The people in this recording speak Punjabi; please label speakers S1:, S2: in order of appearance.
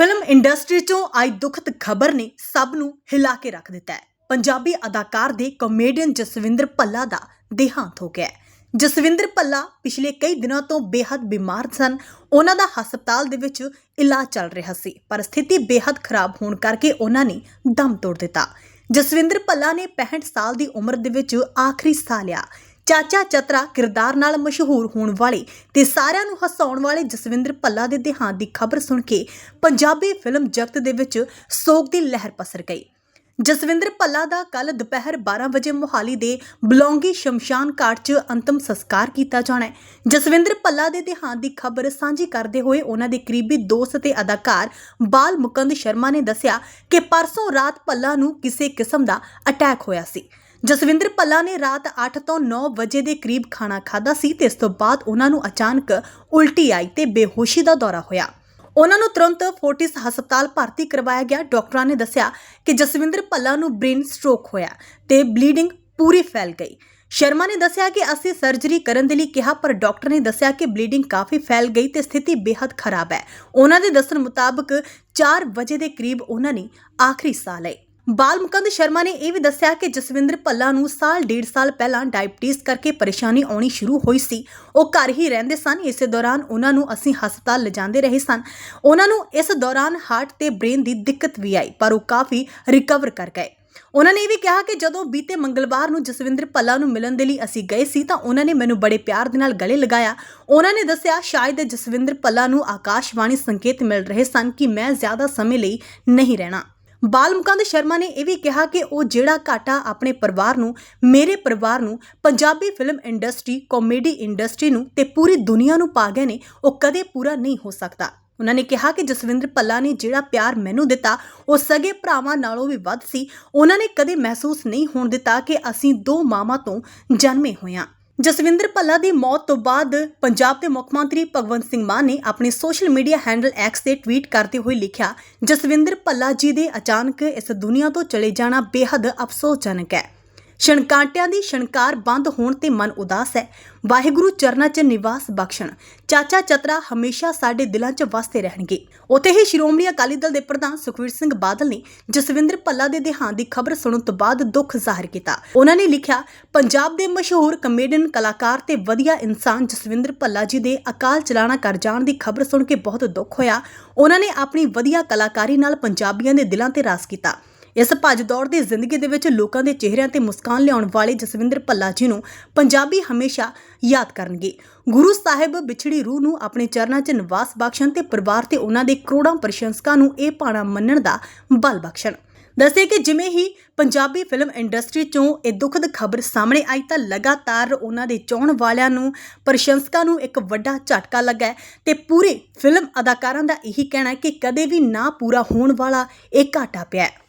S1: ਫਿਲਮ ਇੰਡਸਟਰੀ 'ਚੋਂ ਆਈ ਦੁਖਤ ਖਬਰ ਨੇ ਸਭ ਨੂੰ ਹਿਲਾ ਕੇ ਰੱਖ ਦਿੱਤਾ ਹੈ। ਪੰਜਾਬੀ ਅਦਾਕਾਰ ਦੇ ਕਾਮੇਡੀਅਨ ਜਸਵਿੰਦਰ ਭੱਲਾ ਦਾ ਦੇਹਾਂਤ ਹੋ ਗਿਆ ਜਸਵਿੰਦਰ ਭੱਲਾ ਪਿਛਲੇ ਕਈ ਦਿਨਾਂ ਤੋਂ ਬੇਹੱਦ ਬਿਮਾਰ ਸਨ। ਉਹਨਾਂ ਦਾ ਹਸਪਤਾਲ ਦੇ ਵਿੱਚ ਇਲਾਜ ਚੱਲ ਰਿਹਾ ਸੀ, ਪਰ ਸਥਿਤੀ ਬੇਹੱਦ ਖਰਾਬ ਹੋਣ ਕਰਕੇ ਉਹਨਾਂ ਨੇ ਦਮ ਤੋੜ ਦਿੱਤਾ। ਜਸਵਿੰਦਰ ਭੱਲਾ ਨੇ 65 ਸਾਲ ਦੀ ਉਮਰ ਦੇ ਵਿੱਚ ਆਖਰੀ ਸਾਹ ਲਿਆ। ਚਾਚਾ ਚਤਰਾ ਕਿਰਦਾਰ ਨਾਲ ਮਸ਼ਹੂਰ ਹੋਣ ਵਾਲੇ ਤੇ ਸਾਰਿਆਂ ਨੂੰ ਹਸਾਉਣ ਵਾਲੇ ਜਸਵਿੰਦਰ ਭੱਲਾ ਦੇ ਦੇਹਾਂਤ ਦੀ ਖਬਰ ਸੁਣ ਕੇ ਪੰਜਾਬੀ ਫਿਲਮ ਜਗਤ ਦੇ ਵਿੱਚ ਸੋਗ ਦੀ ਲਹਿਰ ਪਸਰ ਗਈ। ਜਸਵਿੰਦਰ ਭੱਲਾ ਦਾ ਕੱਲ ਦੁਪਹਿਰ 12 ਵਜੇ ਮੋਹਾਲੀ ਦੇ ਬਲੌਂਗੀ ਸ਼ਮਸ਼ਾਨ ਘਾਟ 'ਚ ਅੰਤਮ ਸੰਸਕਾਰ ਕੀਤਾ ਜਾਣਾ ਹੈ। ਜਸਵਿੰਦਰ ਭੱਲਾ ਦੇ ਦੇਹਾਂਤ ਦੀ ਖਬਰ ਸਾਂਝੀ ਕਰਦੇ ਹੋਏ ਉਹਨਾਂ ਦੇ ਕਰੀਬੀ ਦੋਸਤ ਤੇ ਅਦਾਕਾਰ ਬਾਲ ਮੁਕੰਦ ਸ਼ਰਮਾ ਨੇ ਦੱਸਿਆ ਕਿ ਪਰਸੋਂ ਰਾਤ ਭੱਲਾ ਨੂੰ ਕਿਸੇ ਕਿਸਮ ਦਾ ਅਟੈਕ ਹੋਇਆ ਸੀ। ਜਸਵਿੰਦਰ ਭੱਲਾ ਨੇ ਰਾਤ 8 ਤੋਂ 9 ਵਜੇ ਦੇ ਕਰੀਬ ਖਾਣਾ ਖਾਦਾ ਸੀ ਤੇ ਇਸ ਤੋਂ ਬਾਅਦ ਉਹਨਾਂ ਨੂੰ ਅਚਾਨਕ ਉਲਟੀ ਆਈ ਤੇ ਬੇਹੋਸ਼ੀ ਦਾ ਦੌਰਾ ਹੋਇਆ। ਉਹਨਾਂ ਨੂੰ ਤੁਰੰਤ ਫੋਰਟਿਸ ਹਸਪਤਾਲ ਭਰਤੀ ਕਰਵਾਇਆ ਗਿਆ। ਡਾਕਟਰਾਂ ਨੇ ਦੱਸਿਆ ਕਿ ਜਸਵਿੰਦਰ ਭੱਲਾ ਨੂੰ ਬ੍ਰੇਨ ਸਟ੍ਰੋਕ ਹੋਇਆ ਤੇ ਬਲੀਡਿੰਗ ਪੂਰੀ ਫੈਲ ਗਈ। ਸ਼ਰਮਾ ਨੇ ਦੱਸਿਆ ਕਿ ਅਸੀਂ ਸਰਜਰੀ ਕਰਨ ਦੇ ਲਈ ਕਿਹਾ, ਪਰ ਡਾਕਟਰ ਨੇ ਦੱਸਿਆ ਕਿ ਬਲੀਡਿੰਗ ਕਾਫੀ ਫੈਲ ਗਈ ਤੇ ਸਥਿਤੀ ਬੇहद ਖਰਾਬ ਹੈ। ਉਹਨਾਂ ਦੇ ਦੱਸਣ ਮੁਤਾਬਕ 4 ਵਜੇ ਦੇ ਕਰੀਬ ਉਹਨਾਂ ਨੇ ਆਖਰੀ ਸਾਹ ਲਏ। ਬਾਲ ਮੁਕੰਦ ਸ਼ਰਮਾ ਨੇ ਇਹ ਵੀ ਦੱਸਿਆ ਕਿ ਜਸਵਿੰਦਰ ਭੱਲਾ ਨੂੰ ਸਾਲ, ਡੇਢ ਸਾਲ ਪਹਿਲਾਂ ਡਾਇਬਟੀਜ਼ ਕਰਕੇ ਪਰੇਸ਼ਾਨੀ ਆਉਣੀ ਸ਼ੁਰੂ ਹੋਈ ਸੀ। ਉਹ ਘਰ ਹੀ ਰਹਿੰਦੇ ਸਨ। ਇਸੇ ਦੌਰਾਨ ਉਹਨਾਂ ਨੂੰ ਅਸੀਂ ਹਸਪਤਾਲ ਲਿਜਾਂਦੇ ਰਹੇ ਸਨ। ਉਹਨਾਂ ਨੂੰ ਇਸ ਦੌਰਾਨ ਹਾਰਟ ਤੇ ਬ੍ਰੇਨ ਦੀ ਦਿੱਕਤ ਵੀ ਆਈ, ਪਰ ਉਹ ਕਾਫੀ ਰਿਕਵਰ ਕਰ ਗਏ। ਉਹਨਾਂ ਨੇ ਇਹ ਵੀ ਕਿਹਾ ਕਿ ਜਦੋਂ ਬੀਤੇ ਮੰਗਲਵਾਰ ਨੂੰ ਜਸਵਿੰਦਰ ਭੱਲਾ ਨੂੰ ਮਿਲਣ ਦੇ ਲਈ ਅਸੀਂ ਗਏ ਸੀ ਤਾਂ ਉਹਨਾਂ ਨੇ ਮੈਨੂੰ ਬੜੇ ਪਿਆਰ ਦੇ ਨਾਲ ਗਲੇ ਲਗਾਇਆ। ਉਹਨਾਂ ਨੇ ਦੱਸਿਆ, ਸ਼ਾਇਦ ਜਸਵਿੰਦਰ ਭੱਲਾ ਨੂੰ ਆਕਾਸ਼ਵਾਣੀ ਸੰਕੇਤ ਮਿਲ ਰਹੇ ਸਨ ਕਿ ਮੈਂ ਜ਼ਿਆਦਾ ਸਮੇਂ ਲਈ ਨਹੀਂ ਰਹਿਣਾ। ਬਾਲ ਮੁਕੰਦ ਸ਼ਰਮਾ ਨੇ ਇਹ ਵੀ ਕਿਹਾ ਕਿ ਉਹ ਜਿਹੜਾ ਘਾਟਾ ਆਪਣੇ ਪਰਿਵਾਰ ਨੂੰ, ਮੇਰੇ ਪਰਿਵਾਰ ਨੂੰ, Punjabi film industry comedy industry ਨੂੰ ਤੇ ਪੂਰੀ ਦੁਨੀਆ ਨੂੰ ਪਾ ਗਏ ਨੇ, ਉਹ ਕਦੇ ਪੂਰਾ ਨਹੀਂ ਹੋ ਸਕਦਾ। ਉਹਨਾਂ ਨੇ ਕਿਹਾ ਕਿ ਜਸਵਿੰਦਰ ਭੱਲਾ ਨੇ ਜਿਹੜਾ ਪਿਆਰ ਮੈਨੂੰ ਦਿੱਤਾ, ਉਹ ਸਗੇ ਭਰਾਵਾਂ ਨਾਲੋਂ ਵੀ ਵੱਧ ਸੀ। ਉਹਨਾਂ ਨੇ ਕਦੇ ਮਹਿਸੂਸ ਨਹੀਂ ਹੋਣ ਦਿੱਤਾ ਕਿ ਅਸੀਂ ਦੋ ਮਾਵਾਂ ਤੋਂ ਜਨਮੇ ਹੋਏ ਹਾਂ। ਜਸਵਿੰਦਰ ਭੱਲਾ ਦੀ ਮੌਤ ਤੋਂ ਬਾਅਦ ਪੰਜਾਬ ਦੇ ਮੁੱਖ ਮੰਤਰੀ ਭਗਵੰਤ ਸਿੰਘ ਮਾਨ ਨੇ ਆਪਣੇ ਸੋਸ਼ਲ ਮੀਡੀਆ ਹੈਂਡਲ ਐਕਸ ਤੇ ਟਵੀਟ ਕਰਦੇ ਹੋਏ ਲਿਖਿਆ, ਜਸਵਿੰਦਰ ਭੱਲਾ ਜੀ ਦੇ ਅਚਾਨਕ ਇਸ ਦੁਨੀਆ ਤੋਂ ਚਲੇ ਜਾਣਾ ਬੇहद ਅਫਸੋਸਜਨਕ ਹੈ। ਛਣਕਾਂਟਿਆਂ ਦੀ ਛਣਕਾਰ ਬੰਦ ਹੋਣ ਤੇ ਮਨ ਉਦਾਸ ਹੈ। ਵਾਹਿਗੁਰੂ ਚਰਨਾਂ 'ਚ ਨਿਵਾਸ ਬਖਸ਼ਣ। ਚਾਚਾ ਚਤਰਾ ਹਮੇਸ਼ਾ ਸਾਡੇ ਦਿਲਾਂ 'ਚ ਵਸਦੇ ਰਹਿਣਗੇ। ਉਤੇ ਹੀ ਸ਼੍ਰੋਮਣੀ ਅਕਾਲੀ ਦਲ ਦੇ ਪ੍ਰਧਾਨ ਸੁਖਵੀਰ ਸਿੰਘ ਬਾਦਲ ਨੇ ਜਸਵਿੰਦਰ ਭੱਲਾ ਦੇ ਦੇਹਾਂਤ ਦੀ ਖਬਰ ਸੁਣਨ ਤੋਂ ਬਾਅਦ ਦੁੱਖ ਜ਼ਾਹਿਰ ਕੀਤਾ। ਉਹਨਾਂ ਨੇ ਲਿਖਿਆ, ਪੰਜਾਬ ਦੇ ਮਸ਼ਹੂਰ ਕਮੇਡੀਅਨ ਕਲਾਕਾਰ ਤੇ ਵਧੀਆ ਇਨਸਾਨ ਜਸਵਿੰਦਰ ਭੱਲਾ ਜੀ ਦੇ ਅਕਾਲ ਚਲਾਣਾ ਕਰ ਜਾਣ ਦੀ ਖਬਰ ਸੁਣ ਕੇ ਬਹੁਤ ਦੁੱਖ ਹੋਇਆ। ਉਹਨਾਂ ਨੇ ਆਪਣੀ ਵਧੀਆ ਕਲਾਕਾਰੀ ਨਾਲ ਪੰਜਾਬੀਆਂ ਦੇ ਦਿਲਾਂ ਤੇ ਰਾਜ ਕੀਤਾ। ਇਸ ਭੱਜ ਦੌੜ ਦੀ ਜ਼ਿੰਦਗੀ ਦੇ ਵਿੱਚ ਲੋਕਾਂ ਦੇ ਚਿਹਰਿਆਂ ਤੇ ਮੁਸਕਾਨ ਲਿਆਉਣ ਵਾਲੇ ਜਸਵਿੰਦਰ ਭੱਲਾ ਜੀ ਨੂੰ ਪੰਜਾਬੀ ਹਮੇਸ਼ਾ ਯਾਦ ਕਰਨਗੇ। ਗੁਰੂ ਸਾਹਿਬ ਵਿਛੜੀ ਰੂਹ ਨੂੰ ਆਪਣੇ ਚਰਨਾਂ 'ਚ ਨਿਵਾਸ ਬਖਸ਼ਣ ਤੇ ਪਰਿਵਾਰ ਤੇ ਉਹਨਾਂ ਦੇ ਕਰੋੜਾਂ ਪ੍ਰਸ਼ੰਸਕਾਂ ਨੂੰ ਇਹ ਪਾਣਾ ਮੰਨਣ ਦਾ ਬਲ ਬਖਸ਼ਣ। ਦੱਸੇ ਕਿ ਜਿਵੇਂ ਹੀ ਪੰਜਾਬੀ ਫਿਲਮ ਇੰਡਸਟਰੀ ਚੋਂ ਇਹ ਦੁਖਦ ਖਬਰ ਸਾਹਮਣੇ ਆਈ ਤਾਂ ਲਗਾਤਾਰ ਉਹਨਾਂ ਦੇ ਚਾਹਣ ਵਾਲਿਆਂ ਨੂੰ, ਪ੍ਰਸ਼ੰਸਕਾਂ ਨੂੰ ਇੱਕ ਵੱਡਾ ਝਟਕਾ ਲੱਗਾ ਹੈ ਤੇ ਪੂਰੇ ਫਿਲਮ ਅਦਾਕਾਰਾਂ ਦਾ ਇਹੀ ਕਹਿਣਾ ਹੈ ਕਿ ਕਦੇ ਵੀ ਨਾ ਪੂਰਾ ਹੋਣ ਵਾਲਾ ਇਹ ਘਾਟਾ ਪਿਆ